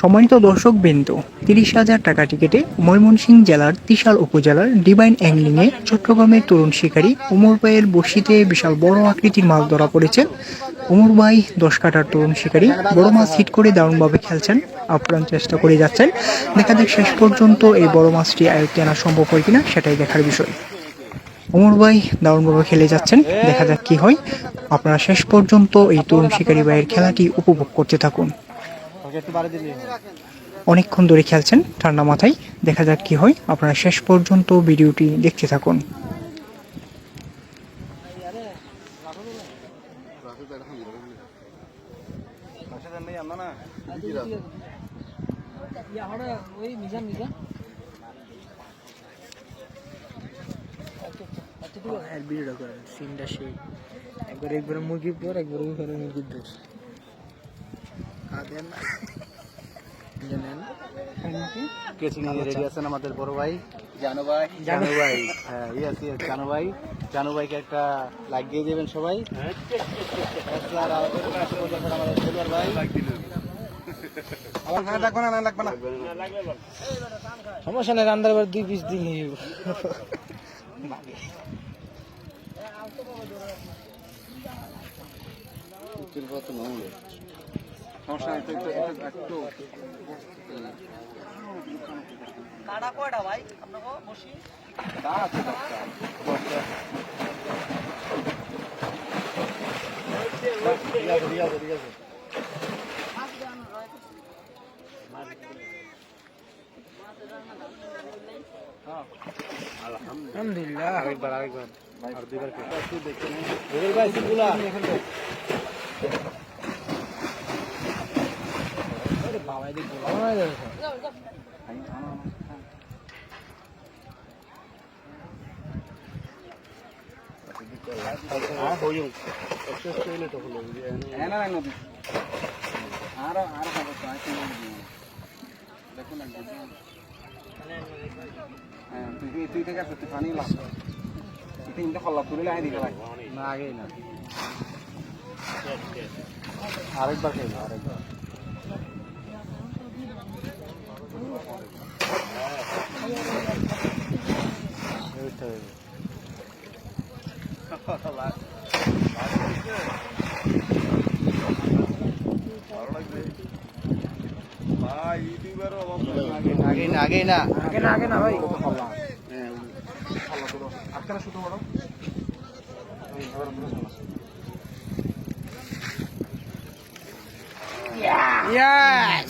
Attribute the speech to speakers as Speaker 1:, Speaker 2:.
Speaker 1: সম্মানিত দর্শক বৃন্দ তিরিশ হাজার টাকা টিকেটে ময়মনসিংহ জেলার তিশাল উপজেলার ডিভাইন অ্যাংলিংয়ে চট্টগ্রামের তরুণ শিকারী উমর ভাইয়ের বসিতে বিশাল বড় আকৃতির মাছ ধরা পড়েছে। উমর ভাই দশ কাটার তরুণ শিকারী, বড় মাছ হিট করে দারুণভাবে খেলছেন, আপ্রাণ চেষ্টা করে যাচ্ছেন। দেখা যাক শেষ পর্যন্ত এই বড় মাছটি আয়ত্তে আনা সম্ভব হয় কিনা, সেটাই দেখার বিষয়। অমর ভাই দারুণভাবে খেলে যাচ্ছেন। দেখা যাক কি হয়। আপনারা শেষ পর্যন্ত এই তরুণ শিকারী ভাইয়ের খেলাটি উপভোগ করতে থাকুন। অনেকক্ষণ ধরে খেলছেন ঠান্ডা মাথায়। দেখা যাক কি হয়। আপনারা শেষ পর্যন্ত ভিডিওটি দেখতে থাকুন। ভিডিওটা করেন সিনটা সেই। একবার একবার মুরগির পর একবার ওইখানে মুরগির দোষ। জানেন?
Speaker 2: কেচিং রেডি আছেন আমাদের বড় ভাই? জানো ভাই।
Speaker 1: জানু
Speaker 2: ভাই। হ্যাঁ ইয়েস ইয়েস জানো ভাই। জানো ভাইকে একটা লাইক দিয়ে দেবেন সবাই। আর
Speaker 1: সমস্যা নেই রান্নার দুই পিস দিন
Speaker 2: সমস্যা নেই একটু একটু একটু
Speaker 1: কাটা কয়টা ভাই আপনাকে বসি আলহামদুলিল্লাহ
Speaker 2: আরেকবার আরেকবার আর দুইবার ভাই সিগুলা
Speaker 1: বাবাই
Speaker 2: দেখুন তুই তুই তুই পানি লাগ তুই তিনটা খল্লা তুলে লাগাই দিতে লাগে না আগেই না। আরেকবার খেলো আরেকবার। আগে না আগে না
Speaker 1: আগে না আগে না ভাই।
Speaker 2: আজকাল শুধু বড়।
Speaker 1: ইয়াস